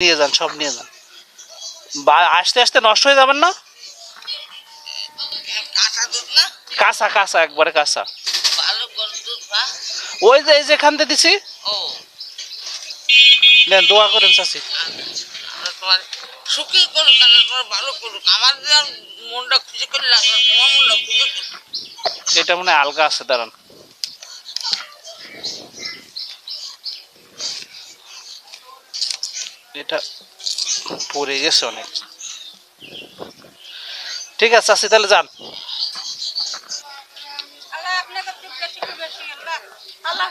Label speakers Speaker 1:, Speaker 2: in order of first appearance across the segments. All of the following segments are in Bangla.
Speaker 1: নিয়ে যান সব নিয়ে যান। বা- আসতে আসতে নষ্ট হয়ে যাবেন না?
Speaker 2: কাঁচা
Speaker 1: কাঁচা একবারে কাঁচা। ওই যে এই যে এখান থেকে দিছি। নেন দোয়া করেন চাচি।
Speaker 2: সুখী করুক ভালো করুক। আমার মনটা তোমার মনটা
Speaker 1: এটা মনে হয় আলগা আছে দাঁড়ান। এটা পড়ে গেছে অনেক। ঠিক আছে চাচি তাহলে যান।
Speaker 3: আল্লাহ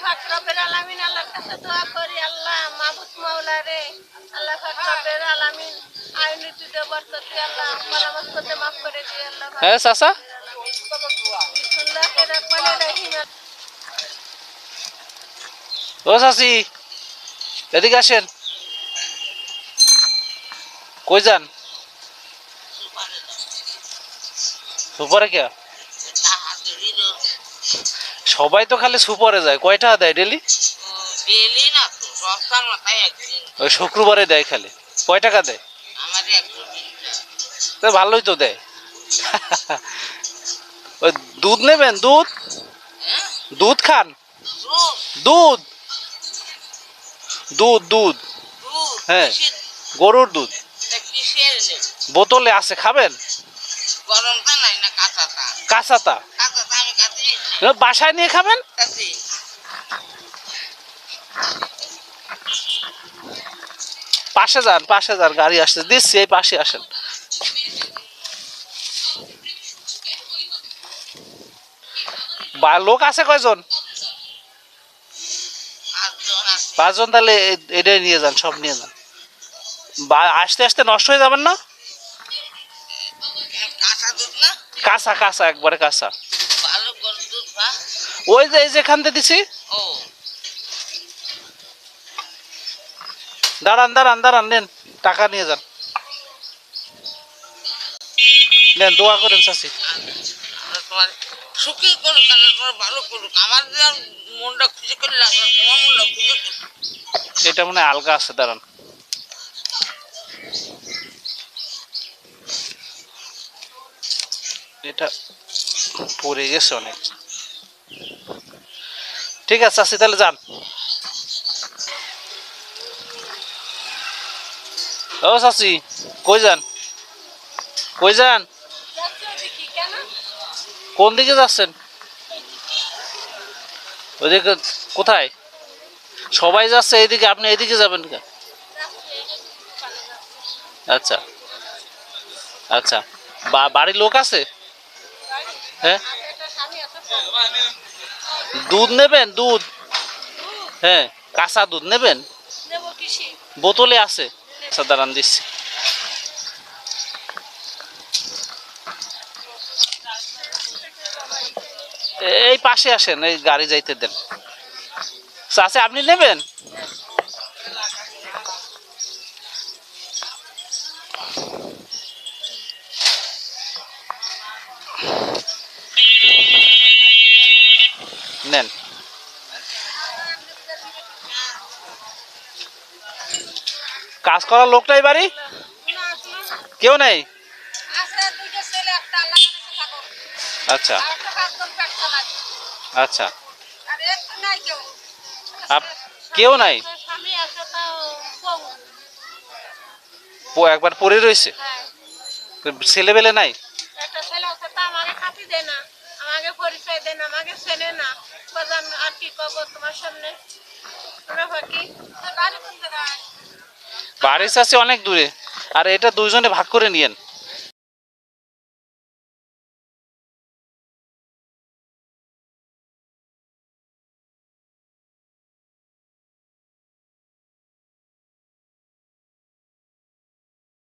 Speaker 3: আলামিন আল্লাহর কাছে দোয়া করি আল্লাহ মাহবুব মাওলা রে। আল্লাহ আলামিন আইনি আল্লাহ করতে মাফ করে দিয়ে আল্লাহ।
Speaker 1: হ্যাঁ চাচা? ও চাচি এদিকে আসেন। কই যান? সুপারে কে? সবাই তো খালি সুপারে যায়। কয়টা দেয় ডেলি? ওই শুক্রবারে দেয় খালি। কয় টাকা দেয়? ভালোই তো দেয়। ওই দুধ নেবেন? দুধ? দুধ খান?
Speaker 2: দুধ?
Speaker 1: দুধ দুধ। হ্যাঁ। গরুর দুধ। বোতলে আছে, খাবেন? কাঁচাতা। বাসায় নিয়ে খাবেন? পাশে যান পাশে যান, গাড়ি আসছে। দিচ্ছি, এই পাশে আসেন। বা, লোক আছে কয়জন?
Speaker 2: পাঁচজন,
Speaker 1: তাহলে এটাই নিয়ে যান, সব নিয়ে যান। বা- আসতে আসতে নষ্ট হয়ে যাবেন না?
Speaker 2: কাঁচা
Speaker 1: কাঁচা কাঁচা একবারে কাঁচা। ওই যে এই যে এখান থেকে দিছি। দাঁড়ান দাঁড়ান দাঁড়ান নেন টাকা নিয়ে যান। নেন দোয়া করেন চাচি।
Speaker 2: আমরা সুখী করুক ভালো করুক। আমার মনটা খুশি করে তোমার মনটা খুশি
Speaker 1: এটা মনে হয় আলগা আছে দাঁড়ান। এটা পড়ে গেছে অনেক। ঠিক আছে, চাচি, তাহলে যান। ও চাচি, কই যান? কই যান?
Speaker 3: কেন
Speaker 1: দিকে যাচ্ছেন? ওইদিকে কোথায়? সবাই যাচ্ছে এইদিকে, আপনি এইদিকে যাবেন আচ্ছা। আচ্ছা। বাড়ির লোক আছে? হ্যাঁ। দুধ নেবেন দুধ? হ্যাঁ কাঁচা দুধ নেবেন? বোতলে আছে। আচ্ছা দাঁড়ান দিচ্ছি। এই পাশে আসেন এই গাড়ি যাইতে দেন। চাচা আপনি নেবেন নেন কাজ করার লোকটাই বাড়ি? কেউ নেই? আচ্ছা আচ্ছা।
Speaker 3: নাই কেউ।
Speaker 1: নাই? ও একবার পড়ে রয়েছে?
Speaker 3: হ্যাঁ।
Speaker 1: ছেলেবেলে নাই?
Speaker 3: আমাকে দেয় না। আমাকে পরিচয় দেয় না আমাকে চেনে না। আর কি কব তোমার সামনে?
Speaker 1: বাড়ির আছে অনেক দূরে। আর এটা দুইজনে ভাগ করে নিয়েন।